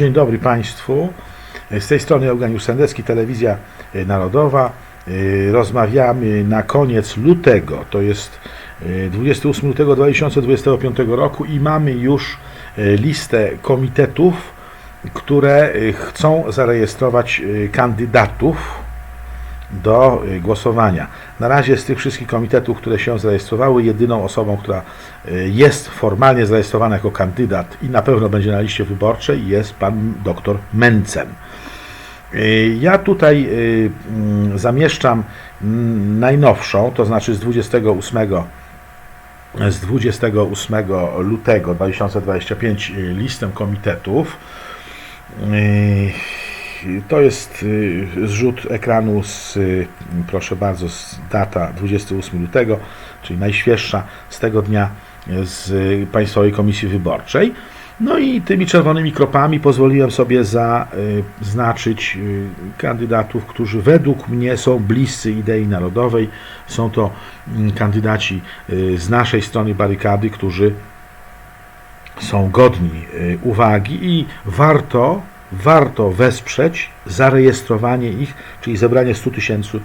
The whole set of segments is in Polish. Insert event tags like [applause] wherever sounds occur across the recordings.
Dzień dobry Państwu. Z tej strony Eugeniusz Sendecki, Telewizja Narodowa. Rozmawiamy na koniec lutego, to jest 28 lutego 2025 roku i mamy już listę komitetów, które chcą zarejestrować kandydatów do y, głosowania. Na razie z tych wszystkich komitetów, które się zarejestrowały, jedyną osobą, która y, jest formalnie zarejestrowana jako kandydat i na pewno będzie na liście wyborczej, jest pan dr Mencen. Y, Ja tutaj mm, zamieszczam mm, najnowszą, to znaczy z 28 z 28 lutego 2025 listę komitetów. To jest yy, zrzut ekranu z, yy, proszę bardzo, z data 28 lutego, czyli najświeższa z tego dnia z yy, Państwowej Komisji Wyborczej. No i tymi czerwonymi kropami pozwoliłem sobie zaznaczyć kandydatów, którzy według mnie są bliscy idei narodowej. Są to mm, kandydaci z naszej strony barykady, którzy są godni y, uwagi i warto, warto wesprzeć zarejestrowanie ich, czyli zebranie 100 tysięcy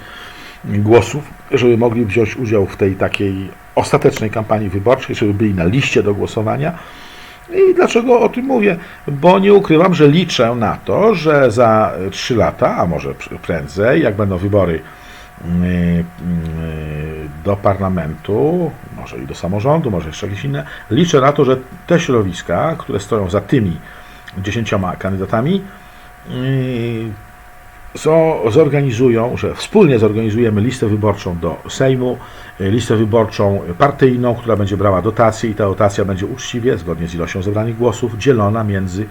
głosów, żeby mogli wziąć udział w tej takiej ostatecznej kampanii wyborczej, żeby byli na liście do głosowania. I dlaczego o tym mówię? Bo nie ukrywam, że liczę na to, że za 3 lata, a może pr- prędzej, jak będą wybory y, y, do parlamentu, może i do samorządu, może jeszcze jakieś inne, liczę na to, że te środowiska, które stoją za tymi dziesięcioma kandydatami, y, zo- zorganizują, że wspólnie zorganizujemy listę wyborczą do Sejmu, y, listę wyborczą partyjną, która będzie brała dotacje i ta dotacja będzie uczciwie, zgodnie z ilością zebranych głosów, dzielona między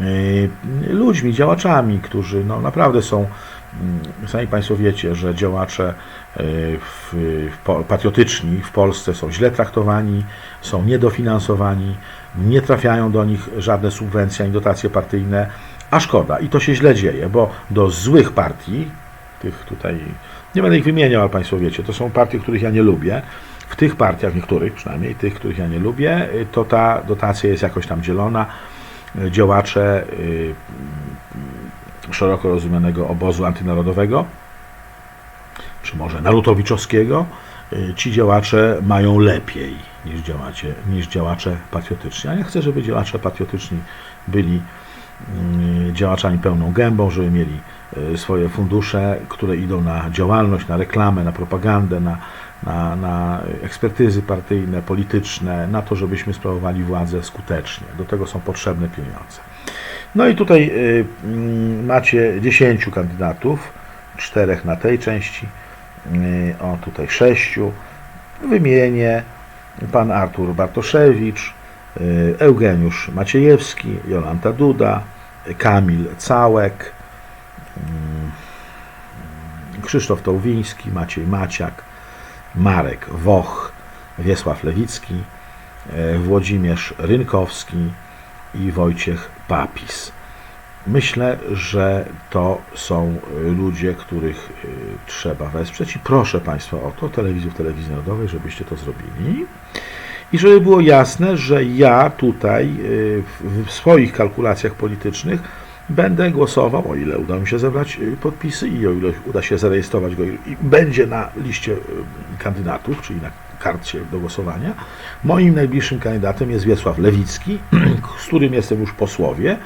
y, ludźmi, działaczami, którzy no, naprawdę są, mm, sami Państwo wiecie, że działacze y, w, w, patriotyczni w Polsce są źle traktowani, są niedofinansowani, nie trafiają do nich żadne subwencje ani dotacje partyjne, a szkoda. I to się źle dzieje, bo do złych partii, tych tutaj, nie będę ich wymieniał, ale Państwo wiecie, to są partie, których ja nie lubię. W tych partiach, niektórych przynajmniej, tych, których ja nie lubię, y, to ta dotacja jest jakoś tam dzielona. Y, Działacze y, szeroko rozumianego obozu antynarodowego, czy może narutowiczowskiego, y, ci działacze mają lepiej niż, działacie, niż działacze patriotyczni. A ja chcę, żeby działacze patriotyczni byli y, działaczami pełną gębą, żeby mieli y, swoje fundusze, które idą na działalność, na reklamę, na propagandę, na, na, na ekspertyzy partyjne, polityczne, na to, żebyśmy sprawowali władzę skutecznie. Do tego są potrzebne pieniądze. No i tutaj y, mm, macie 10 kandydatów, czterech na tej części, y, o tutaj sześciu. Wymienię pan Artur Bartoszewicz, y, Eugeniusz Maciejewski, Jolanta Duda, Kamil Całek, Krzysztof Tołwiński, Maciej Maciak, Marek Woch, Wiesław Lewicki, Włodzimierz Rynkowski i Wojciech Papis. Myślę, że to są y, ludzie, których y, trzeba wesprzeć i proszę Państwa o to, telewizów telewizji narodowej, żebyście to zrobili. I żeby było jasne, że ja tutaj y, w swoich kalkulacjach politycznych będę głosował, o ile uda mi się zebrać podpisy i o ile uda się zarejestrować go i będzie na liście kandydatów, czyli na karcie do głosowania. Moim najbliższym kandydatem jest Wiesław Lewicki, [clears throat] z którym jestem już posłowie.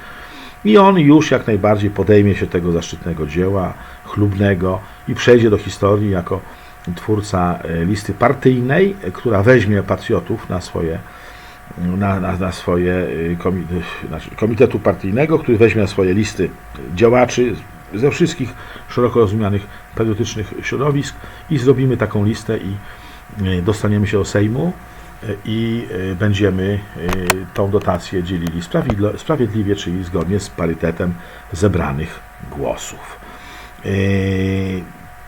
I on już jak najbardziej podejmie się tego zaszczytnego dzieła, chlubnego i przejdzie do historii jako twórca e, listy partyjnej, e, która weźmie patriotów na swoje, na, na, na swoje e, znaczy komitetu partyjnego, który weźmie na swoje listy działaczy ze wszystkich szeroko rozumianych patriotycznych środowisk i zrobimy taką listę i dostaniemy się do Sejmu i y, będziemy tą dotację dzielili sprawiedliwie, czyli zgodnie z parytetem zebranych głosów.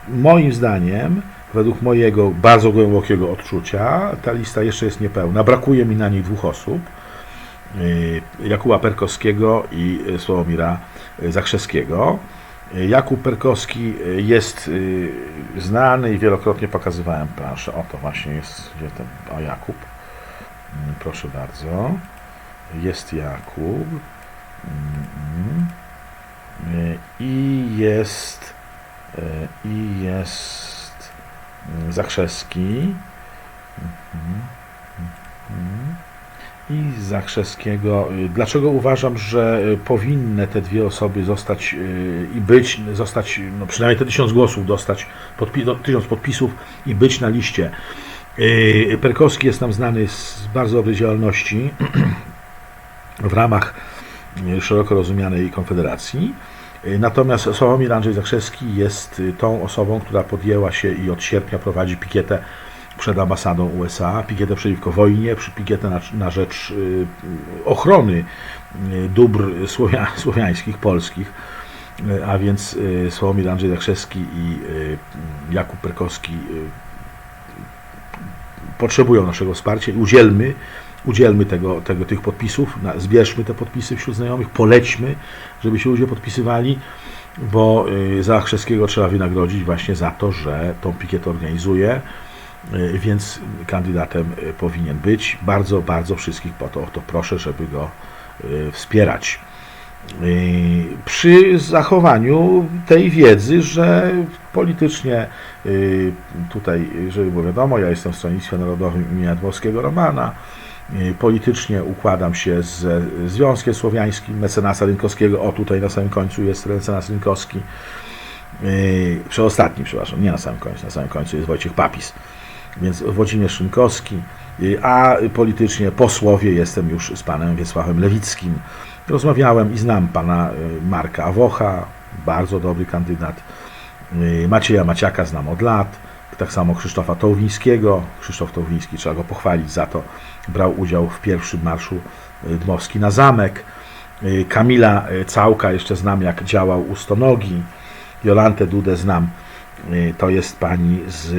Moim zdaniem, według mojego bardzo głębokiego odczucia, ta lista jeszcze jest niepełna. Brakuje mi na niej dwóch osób. Jakuba Perkowskiego i Sławomira Zakrzewskiego. Y, Jakub Perkowski y, jest y, znany i wielokrotnie pokazywałem planszę. Oto właśnie jest gdzie ten, o Jakub. Mm, Proszę bardzo. Jest Jakub. Mm, mm. Y, I jest i jest Zakrzewski. Mhm, mhm. I Zakrzewskiego. Dlaczego uważam, że y, powinny te dwie osoby zostać y, i być, zostać, no przynajmniej te tysiąc głosów dostać, podpi- no, tysiąc podpisów i być na liście. Y, Perkowski jest nam znany z bardzo dobrej działalności [clears throat] w ramach szeroko rozumianej Konfederacji. Natomiast Sławomir Andrzej Zakrzewski jest tą osobą, która podjęła się i od sierpnia prowadzi pikietę przed ambasadą USA, pikietę przeciwko wojnie, pikietę na, na rzecz y, ochrony y, dóbr słowia, [laughs] słowiańskich, polskich. Y, A więc Sławomir Andrzej Zakrzewski i Jakub Perkowski potrzebują naszego wsparcia i udzielmy, udzielmy tego, tego, tych podpisów, zbierzmy te podpisy wśród znajomych, polećmy, żeby się ludzie podpisywali, bo za Chrzewskiego trzeba wynagrodzić właśnie za to, że tą pikietę organizuje, więc kandydatem y, powinien być. Bardzo, bardzo wszystkich po to, o to proszę, żeby go y, wspierać. Y, Przy zachowaniu tej wiedzy, że politycznie y, tutaj, żeby było wiadomo, ja jestem w Stronnictwie Narodowym imienia Dworskiego Romana, y, politycznie układam się z Związkiem Słowiańskim mecenasa Rynkowskiego, o tutaj na samym końcu jest mecenas Rynkowski, y, przedostatni, przepraszam, nie na samym końcu, na samym końcu jest Wojciech Papis, więc Włodzimierz Rynkowski, y, a politycznie posłowie jestem już z panem Wiesławem Lewickim, Rozmawiałem i znam pana y, Marka Awocha, bardzo dobry kandydat. Y, Macieja Maciaka znam od lat. Tak samo Krzysztofa Tołwińskiego. Krzysztof Tołwiński, trzeba go pochwalić za to, brał udział w pierwszym marszu Dmowski na zamek. Kamila Całka jeszcze znam, jak działał u Stonogi. Jolantę Dudę znam. Y, To jest pani z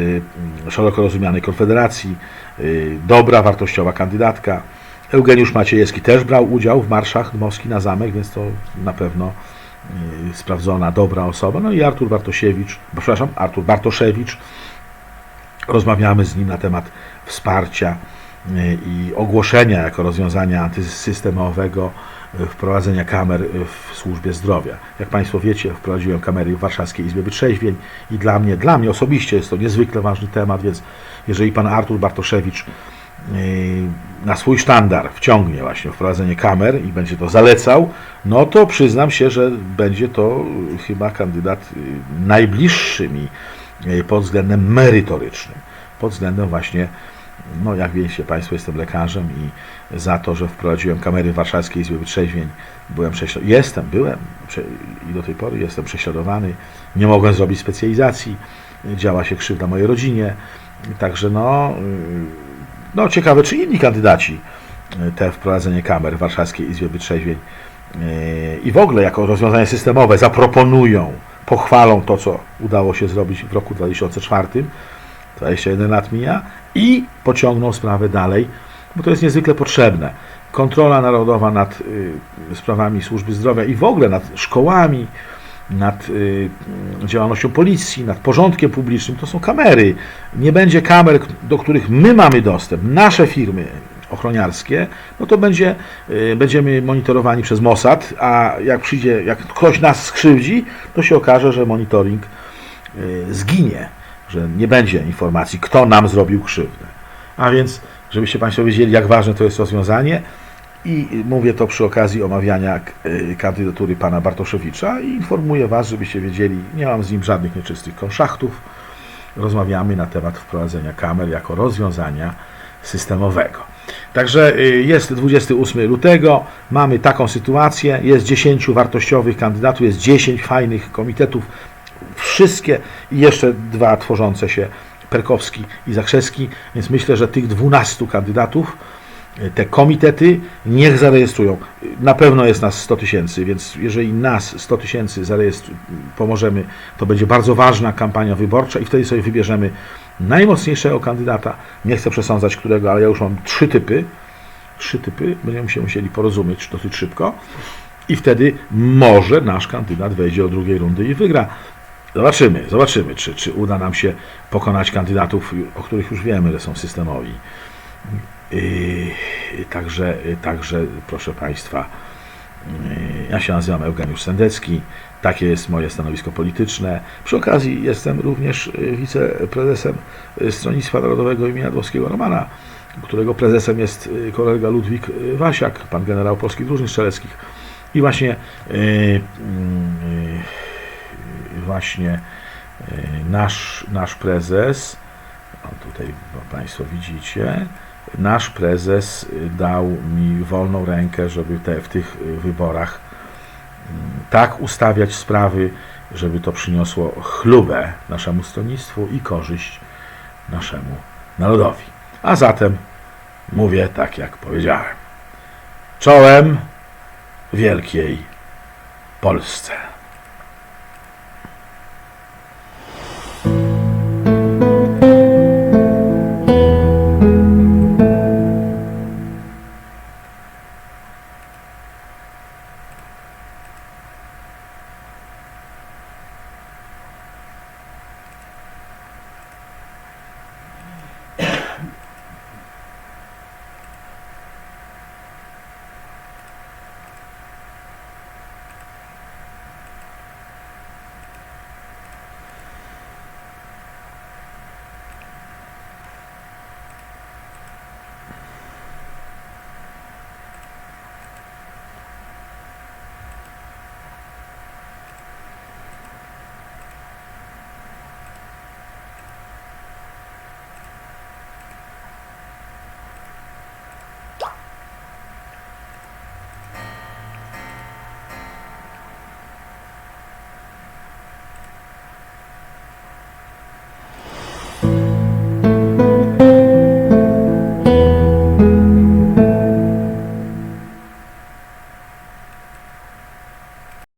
y, szeroko rozumianej Konfederacji. Y, Dobra, wartościowa kandydatka. Eugeniusz Maciejewski też brał udział w marszach Dmowski na zamek, więc to na pewno y, sprawdzona, dobra osoba. No i Artur Bartosiewicz, przepraszam, Artur Bartoszewicz. Rozmawiamy z nim na temat wsparcia i ogłoszenia jako rozwiązania antysystemowego wprowadzenia kamer y, w służbie zdrowia. Jak Państwo wiecie, wprowadziłem kamery w Warszawskiej Izbie Wytrzeźwień i dla mnie, dla mnie osobiście jest to niezwykle ważny temat, więc jeżeli Pan Artur Bartoszewicz y, na swój sztandar wciągnie właśnie wprowadzenie kamer i będzie to zalecał, no to przyznam się, że będzie to chyba kandydat y, najbliższy mi pod względem merytorycznym, pod względem właśnie, no jak wiecie Państwo, jestem lekarzem i za to, że wprowadziłem kamery Warszawskiej Izbie Wytrzeźwień, byłem prześladowany, jestem, byłem i do tej pory jestem prześladowany, nie mogłem zrobić specjalizacji, działa się krzywda mojej rodzinie, także no, no ciekawe, czy inni kandydaci y, te wprowadzenie kamer w Warszawskiej Izbie Wytrzeźwień y, i w ogóle jako rozwiązanie systemowe zaproponują, pochwalą to, co udało się zrobić w roku 2004, 21 lat mija, i pociągną sprawę dalej, bo to jest niezwykle potrzebne. Kontrola narodowa nad y, sprawami służby zdrowia i w ogóle nad szkołami, nad y, działalnością policji, nad porządkiem publicznym, to są kamery. Nie będzie kamer, do których my mamy dostęp, nasze firmy ochroniarskie, no to będzie, y, będziemy monitorowani przez Mossad, a jak przyjdzie, jak ktoś nas skrzywdzi, to się okaże, że monitoring y, zginie, że nie będzie informacji, kto nam zrobił krzywdę. A więc, żebyście Państwo wiedzieli, jak ważne to jest rozwiązanie, i mówię to przy okazji omawiania y, kandydatury pana Bartoszewicza i informuję Was, żebyście wiedzieli, nie mam z nim żadnych nieczystych konszachtów. Rozmawiamy na temat wprowadzenia kamer jako rozwiązania systemowego. Także y, jest 28 lutego, mamy taką sytuację, jest 10 wartościowych kandydatów, jest 10 fajnych komitetów, wszystkie i jeszcze dwa tworzące się Perkowski i Zakrzewski, więc myślę, że tych 12 kandydatów e, te komitety niech zarejestrują. Na pewno jest nas 100 tysięcy, więc jeżeli nas 100 tysięcy pomożemy, to będzie bardzo ważna kampania wyborcza i wtedy sobie wybierzemy najmocniejszego kandydata. Nie chcę przesądzać którego, ale ja już mam trzy typy. Trzy typy, będziemy się musieli porozumieć dosyć szybko i wtedy może nasz kandydat wejdzie do drugiej rundy i wygra. Zobaczymy, zobaczymy, czy, czy uda nam się pokonać kandydatów, o których już wiemy, że są systemowi. Yy, Także, także, proszę Państwa, yy, ja się nazywam Eugeniusz Sendecki, takie jest moje stanowisko polityczne. Przy okazji jestem również yy, wiceprezesem yy, Stronnictwa Narodowego imienia Dłowskiego Romana, którego prezesem jest yy, kolega Ludwik Wasiak, pan generał polskich drużyn strzeleckich. I właśnie yy, właśnie yy, nasz, nasz prezes, tutaj Państwo widzicie, nasz prezes dał mi wolną rękę, żeby te, w tych wyborach mm, tak ustawiać sprawy, żeby to przyniosło chlubę naszemu stronnictwu i korzyść naszemu narodowi. A zatem mówię tak, jak powiedziałem. Czołem wielkiej Polsce.